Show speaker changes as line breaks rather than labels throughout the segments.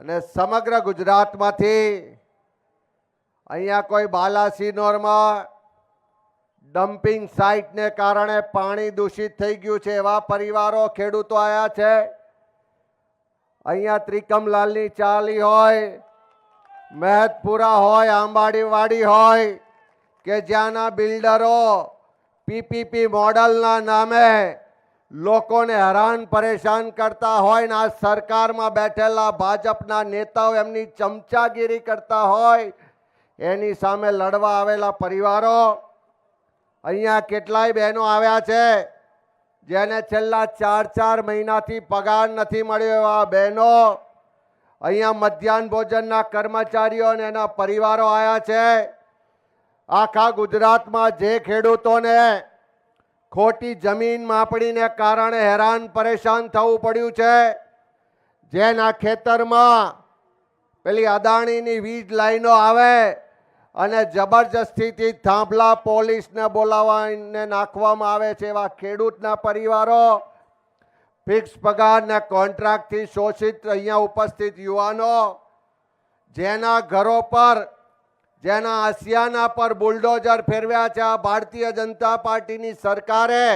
અને સમગ્ર ગુજરાતમાંથી અહીંયા કોઈ બાલાસિનોરમાં ડમ્પિંગ સાઇટને કારણે પાણી દૂષિત થઈ ગયું છે, એવા પરિવારો, ખેડૂતો આવ્યા છે. અહીંયા ત્રિકમલાલની ચાલી હોય, મહેતપુરા હોય, આંબાડીવાડી હોય, કે જ્યાંના બિલ્ડરો પીપીપી મોડલના નામે લોકોને હેરાન પરેશાન કરતા હોય ને આ સરકારમાં બેઠેલા ભાજપના નેતાઓ એમની ચમચાગીરી કરતા હોય, એની સામે લડવા આવેલા પરિવારો, અહીંયા કેટલાય બહેનો આવ્યા છે, જેને છેલ્લા ચાર ચાર મહિનાથી પગાર નથી મળ્યો એવા બહેનો, અહીંયા મધ્યાહન ભોજનના કર્મચારીઓ અને એના પરિવારો આવ્યા છે. આખા ગુજરાતમાં જે ખેડૂતોને ખોટી જમીન માપણીને કારણે હેરાન પરેશાન થવું પડ્યું છે. જેના ખેતરમાં પેલી અદાણીની વીજ લાઈનો આવે અને જબરજસ્તીથી થાંભલા પોલીસને બોલાવાને નાખવામાં આવે છે એવા ખેડૂતના પરિવારો. ફિક્સ પગારને કોન્ટ્રાક્ટથી શોષિત અહીંયા ઉપસ્થિત યુવાનો. જેના ઘરો પર જેના આસિયાના પર બુલડોઝર ફેરવ્યા છે આ ભારતીય જનતા પાર્ટીની સરકારે.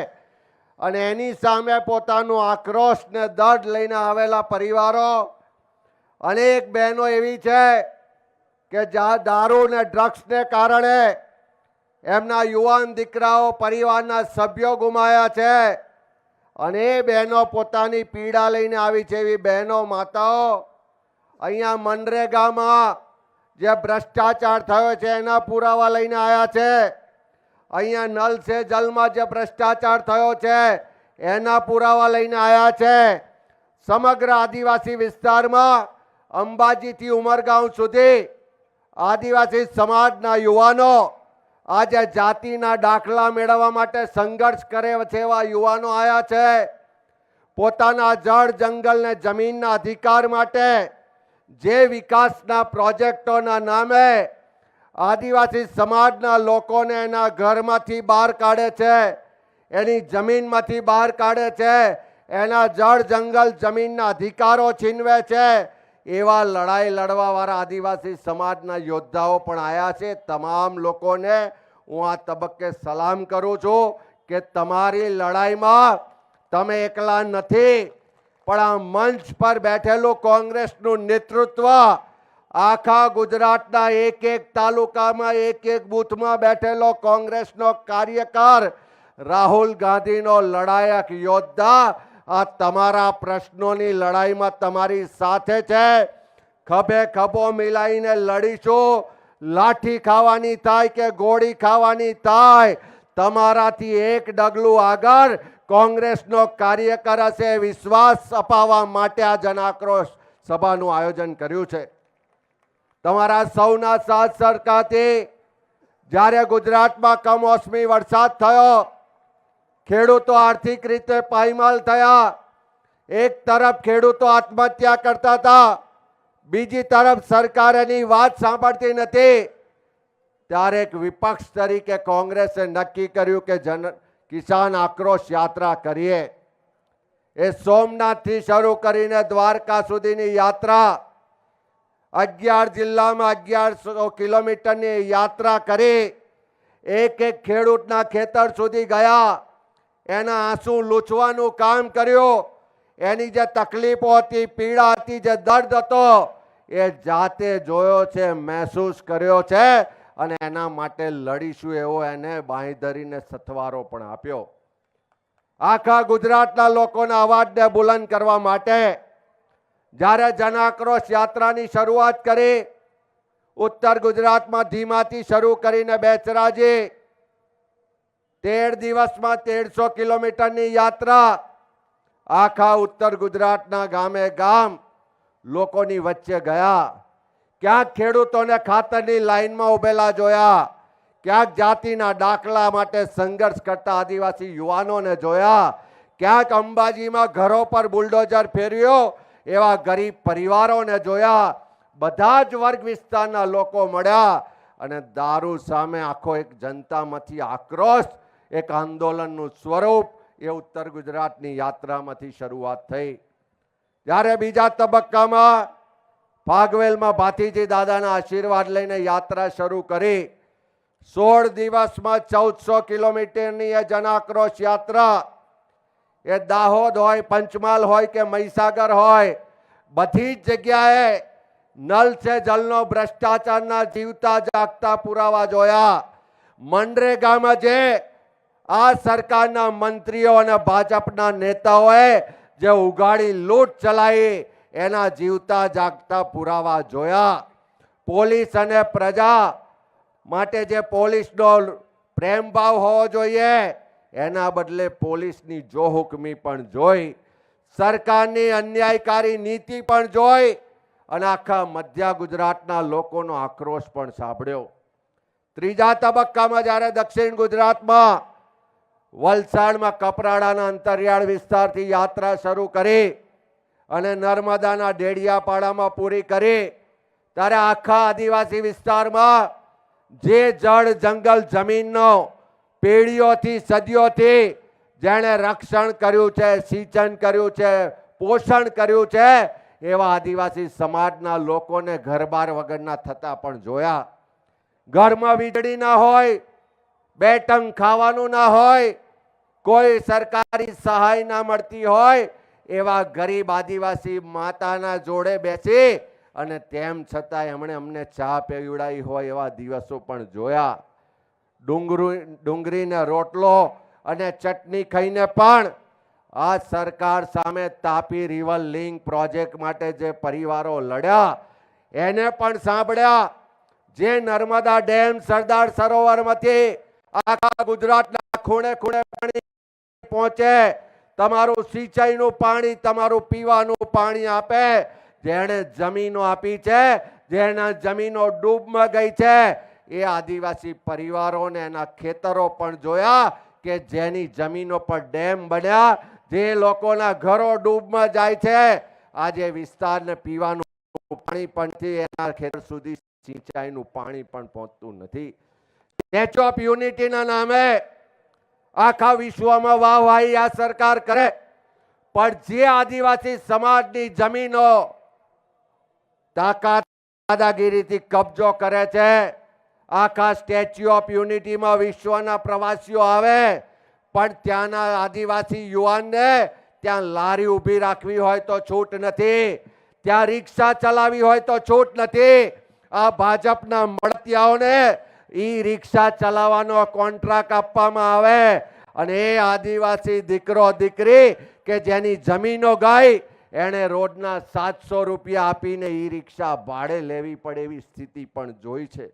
અને એની સામે પોતાનું આક્રોશ ને દર્દ લઈને આવેલા પરિવારો. અનેક બહેનો એવી છે કે જ્યાં દારૂ ને ડ્રગ્સને કારણે એમના યુવાન દીકરાઓ પરિવારના સભ્યો ગુમાયા છે. અને એ બહેનો પોતાની પીડા લઈને આવી છે એવી બહેનો માતાઓ. અહીંયા મનરેગામાં જે ભ્રષ્ટાચાર થયો છે, એના પુરાવા લઈને આવ્યા છે. અહીંયા નલ છે, જલમાં જે ભ્રષ્ટાચાર થયો છે, એના પુરાવા લઈને આવ્યા છે. સમગ્ર આદિવાસી વિસ્તારમાં અંબાજીથી ઉમરગાંવ સુધી આદિવાસી સમાજના યુવાનો આજે જાતિના દાખલા મેળવવા માટે સંઘર્ષ કરે છે એવા યુવાનો આવ્યા છે. પોતાના જળ જંગલ ને જમીનના અધિકાર માટે જે વિકાસના પ્રોજેક્ટોના નામે આદિવાસી સમાજના લોકોને એના ઘરમાંથી બહાર કાઢે છે, એની જમીનમાંથી બહાર કાઢે છે, એના જળ જંગલ જમીનના અધિકારો છીનવે છે, એવા લડાઈ લડવાવાળા આદિવાસી સમાજના યોદ્ધાઓ પણ આવ્યા છે. તમામ લોકોને હું આ તબક્કે સલામ કરું છું કે તમારી લડાઈમાં તમે એકલા નથી પણ આ મંચ પર બેઠેલું કોંગ્રેસનું નેતૃત્વ આખા ગુજરાતના એક એક તાલુકામાં એક એક બૂથમાં બેઠેલો કોંગ્રેસનો કાર્યકર રાહુલ ગાંધીનો લડાયક યોદ્ધા આ તમારા પ્રશ્નોની લડાઈમાં તમારી સાથે છે. ખભે ખભો મિલાઈને લડીશું. લાઠી ખાવાની થાય કે ગોળી ખાવાની થાય? તમારાથી એક ડગલું આગળ કોંગ્રેસનો કાર્યકર હશે, વિશ્વાસ અપાવવા માટે આ જનાક્રોશ સભાનું આયોજન કર્યું છે. તમારા સૌના સાથ સરકારથી જ્યારે ગુજરાતમાં કમોસમી વરસાદ થયો, ખેડૂતો આર્થિક રીતે પાયમાલ થયા. એક તરફ ખેડૂતો આત્મહત્યા કરતા હતા, બીજી તરફ સરકાર એની વાત સાંભળતી નથી. ત્યારે એક વિપક્ષ તરીકે કોંગ્રેસે નક્કી કર્યું કે જન કિસાન આક્રોશ યાત્રા કરીએ. એ સોમનાથથી શરૂ કરીને દ્વારકા સુધીની યાત્રા. અગિયાર જિલ્લામાં અગિયારસો કિલોમીટરની યાત્રા કરી. એક એક ખેડૂતના ખેતર સુધી ગયા. એના આંસુ લૂછવાનું કામ કર્યું. એની જે તકલીફો હતી, પીડા હતી, જે દર્દ હતો, એ જાતે જોયો છે, મહેસૂસ કર્યો છે. અને એના માટે લડીશું એવો એને બાંયધરીને સથવારો પણ આપ્યો. આખા ગુજરાતના લોકોના અવાજને બુલંદ કરવા માટે જ્યારે જનાક્રોશ યાત્રાની શરૂઆત કરી, ઉત્તર ગુજરાતમાં ધીમાથી શરૂ કરીને બેચરાજી, તેર દિવસમાં તેરસો કિલોમીટરની યાત્રા આખા ઉત્તર ગુજરાતના ગામે ગામ લોકોની વચ્ચે ગયા. ક્યાંક ખેડૂતોને ખાતરની લાઇનમાં ઉભેલા જોયા, ક્યાંક જાતિના દાખલા માટે સંઘર્ષ કરતા આદિવાસી યુવાનોને જોયા, ક્યાંક અંબાજીમાં ઘરો પર બુલડોઝર ફેર્યો એવા ગરીબ પરિવારોને જોયા, બધા જ વર્ગ વિસ્તારના લોકો મળ્યા અને દારૂ સામે આખો એક જનતામાંથી આક્રોશ, એક આંદોલનનું સ્વરૂપ એ ઉત્તર ગુજરાતની યાત્રામાંથી શરૂઆત થઈ. જ્યારે બીજા તબક્કામાં ફાગવેલમાં ભાતીજી દાદાના આશીર્વાદ લઈને યાત્રા શરૂ કરી. સોળ દિવસમાં ચૌદસો કિલોમીટરની એ જનાક્રોશ યાત્રા. એ દાહોદ હોય, પંચમહાલ હોય કે મહીસાગર હોય, બધી જ જગ્યાએ નલ છે જલનો ભ્રષ્ટાચારના જીવતા જાગતા પુરાવા જોયા. મનરેગામાં જે આ સરકારના મંત્રીઓ અને ભાજપના નેતાઓએ જે ઉગાડી લૂંટ ચલાવી એના જીવતા જાગતા પુરાવા જોયા. પોલીસ અને પ્રજા માટે જે પોલીસનો પ્રેમભાવ હોવો જોઈએ, એના બદલે પોલીસની જોહુકમી પણ જોઈ, સરકારની અન્યાયકારી નીતિ પણ જોઈ અને આખા મધ્ય ગુજરાતના લોકોનો આક્રોશ પણ સાંભળ્યો. ત્રીજા તબક્કામાં જ્યારે દક્ષિણ ગુજરાતમાં વલસાડમાં કપરાડાના અંતરિયાળ વિસ્તારથી યાત્રા શરૂ કરી અને નર્મદાના ડેડિયાપાડામાં પૂરી કરી. ત્યારે આખા આદિવાસી વિસ્તારમાં જે જળ જંગલ જમીનનો પેઢીઓથી સદીઓથી જેણે રક્ષણ કર્યું છે, સિંચન કર્યું છે, પોષણ કર્યું છે, એવા આદિવાસી સમાજના લોકોને ઘરબાર વગરના થતા પણ જોયા. ઘરમાં વીજળી ના હોય, બે ટંગ ખાવાનું ના હોય, કોઈ સરકારી સહાય ના મળતી હોય એવા ગરીબ આદિવાસી માતાના જોડે બેસી અને તેમ છતાં એમણે અમને ચા પીવડાવી હોય એવા દિવસો પણ જોયા. ડુંગરું ડુંગળીને રોટલો અને ચટણી ખાઈને પણ આ સરકાર સામે તાપી રિવર લિંક પ્રોજેક્ટ માટે જે પરિવારો લડ્યા, એને પણ સાંભળ્યા. જે નર્મદા ડેમ સરદાર સરોવરમાંથી આખા ગુજરાતના ખૂણે ખૂણે પાણી પહોંચે તમારું સિંચાઈનું પાણી, તમારું પીવાનું પાણી આપે. જેણે જમીનો આપી છે, જેના જમીનો ડૂબમાં ગઈ છે, એ આદિવાસી પરિવારોને એના ખેતરો પણ જોયા કે જેની જમીનો પર ડેમ બન્યા, જે લોકોના ઘરો ડૂબમાં જાય છે. આજે વિસ્તારને પીવાનું પાણી પણ એના ખેતર સુધી સિંચાઈનું પાણી પણ પહોંચતું નથી. સ્ટેચ્યુ ઓફ યુનિટીના નામે આખા વિશ્વમાં વાહવાહી આ સરકાર કરે. પણ જે આદિવાસી સમાજની જમીનો તાકાત, દાદાગીરીથી કબજો કરે છે, આખા સ્ટેચ્યુ ઓફ યુનિટીમાં વિશ્વના પ્રવાસીઓ આવે, પણ ત્યાંના આદિવાસી યુવાનને ત્યાં લારી ઊભી રાખવી હોય તો છૂટ નથી, ત્યાં રિક્ષા ચલાવી હોય તો છૂટ નથી. આ ભાજપના મળતિયાઓને ઈ રિક્ષા ચલાવવાનો કોન્ટ્રાક્ટ આપવામાં આવે. અને એ આદિવાસી દીકરો, દીકરી કે જેની જમીનો ગઈ, એણે રોડના સાતસો રૂપિયા આપીને ઈ રિક્ષા ભાડે લેવી પડે એવી સ્થિતિ પણ જોઈ છે.